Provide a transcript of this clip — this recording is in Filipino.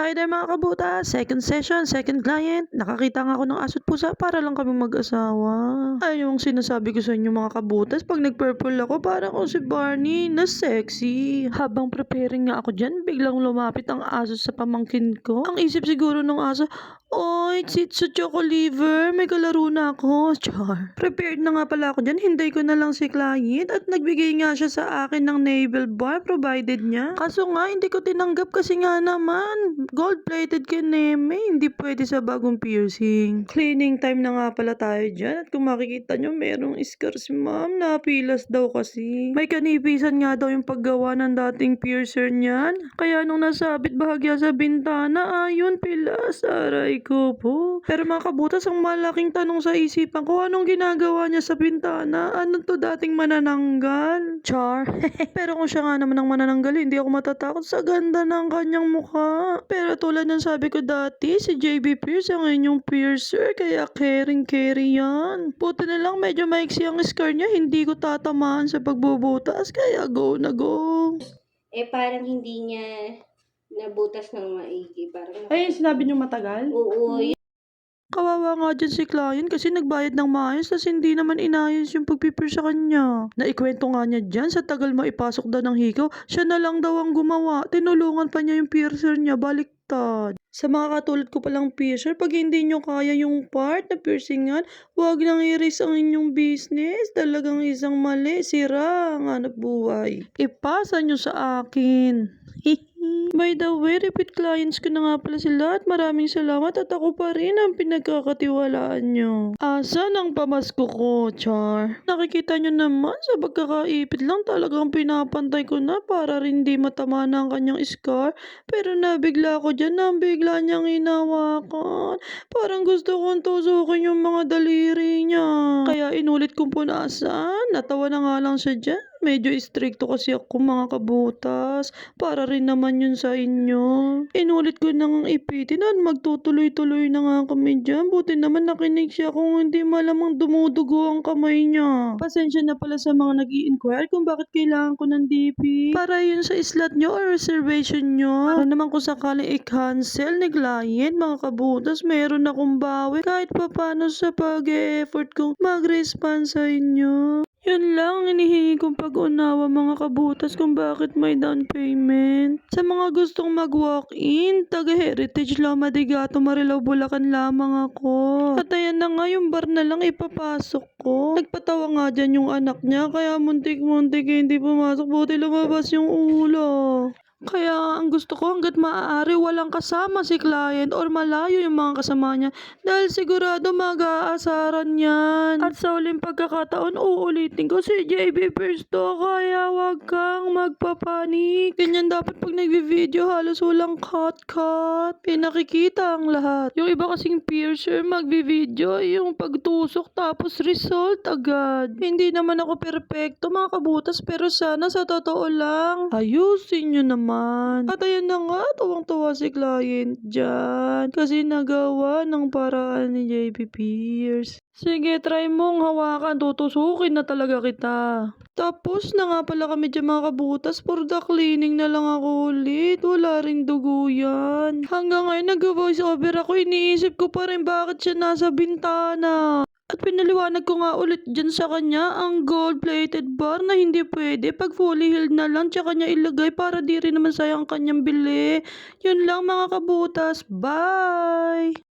Hi there mga kabuta! Second session, second client. Nakakita nga ako ng aso't pusa para lang kami mag-asawa. Ay, yung sinasabi ko sa inyo mga kabutas, pag nag-purple ako, parang ako si Barney na sexy. Habang preparing nga ako dyan, biglang lumapit ang aso sa pamangkin ko. Ang isip siguro ng aso, Oy, Chitsu Choco Liver, may kalaro na ako. Char. Prepared na nga pala ako dyan, hintay ko na lang si client at nagbigay nga siya sa akin ng navel bar provided niya. Kaso nga, hindi ko tinanggap kasi nga naman, gold-plated kineme, hindi pwede sa bagong piercing. Cleaning time na nga pala tayo dyan at kung makikita nyo, merong scar si ma'am, napilas daw kasi. May kanipisan nga daw yung paggawa ng dating piercer niyan. Kaya nung nasabit bahagya sa bintana, ayun, pilas, aray ko po. Pero mga kabutas, ang malaking tanong sa isipan ko, anong ginagawa niya sa bintana? Ano to dating manananggal? Char. Pero kung siya nga naman ang manananggal, hindi ako matatakot sa ganda ng kanyang mukha. Pero tulad ng sabi ko dati, si JB Pierce ang inyong piercer, kaya caring carry yan. Buti na lang medyo maiksi ang scar niya, hindi ko tatamaan sa pagbubutas, kaya go na go. Eh, parang hindi niya nabutas ng maigi. Parang, Ay, sinabi niyo matagal? oo, yun. Kawawa nga dyan si client kasi nagbayad ng maayos tas hindi naman inayos yung pagpipir sa kanya. Naikwento nga niya dyan sa tagal mo ipasok daw ng hikaw, siya na lang daw ang gumawa. Tinulungan pa niya yung piercer niya, baliktad. Sa mga katulad ko palang piercer, pag hindi nyo kaya yung part na piercingan, huwag nang i-risk ang inyong business. Talagang isang mali, sira ang hanap buhay. Ipasa nyo sa akin. By the way, repeat clients ko na nga pala sila at maraming salamat at ako pa rin ang pinagkakatiwalaan nyo. Asan ang pamasko ko, Char? Nakikita nyo naman sa pagkakaipit lang talagang pinapantay ko na para rin di matama na ang kanyang scar. Pero nabigla ko dyan na bigla niyang inawakan. Parang gusto kong tusukin yung mga daliri niya. Kaya inulit kong punasan. Natawa na nga lang siya dyan. Medyo stricto kasi ako mga kabutas. Para rin naman yun sa inyo. Inulit ko nang ipitin at magtutuloy-tuloy na nga kami dyan. Buti naman nakinig siya kung hindi malamang dumudugo ang kamay niya. Pasensya na pala sa mga nag inquire kung bakit kailangan ko ng DP. Para yun sa slot nyo or reservation nyo. Para naman kung sakaling i-cancel ni client, mga kabutas, meron akong bawi kahit papano sa pag-e-effort kong mag-respond sa inyo. Yun lang ang inihingi kong pag-unawa mga kabutas kung bakit may down payment. Sa mga gustong mag-walk-in, taga Heritage Loma de Gato, Marilao, Bulacan lamang ako. At ayan na nga yung bar na lang ipapasok ko. Nagpatawa nga dyan yung anak niya, kaya muntik-muntik hindi pumasok, buti lumabas yung ulo. Kaya ang gusto ko hanggat maaari walang kasama si client or malayo yung mga kasama niya dahil sigurado mag-aasaran yan. At sa uling pagkakataon, uulitin ko si JB First to kaya wag kang magpapanik. Ganyan dapat pag nagvi-video halos walang cut-cut. Pinakikita ang lahat. Yung iba kasing piercer magvi-video yung pagtusok tapos result agad. Hindi naman ako perpekto mga kabutas pero sana sa totoo lang ayusin nyo naman. At ayun na nga, tuwang-tuwa si client dyan. Kasi nagawa ng paraan ni JP Pierce. Sige, try mong hawakan. Tutusukin na talaga kita. Tapos na nga pala kami dyan mga kabutas. For the cleaning na lang ako ulit. Wala ring dugo yan. Hanggang ngayon nag-voice over ako. Iniisip ko pa rin bakit siya nasa bintana. At pinaliwanag ko nga ulit dyan sa kanya ang gold-plated bar na hindi pwede pag fully healed na lang tsaka niya ilagay para di rin naman sayang kanyang bili. Yun lang mga kabutas. Bye!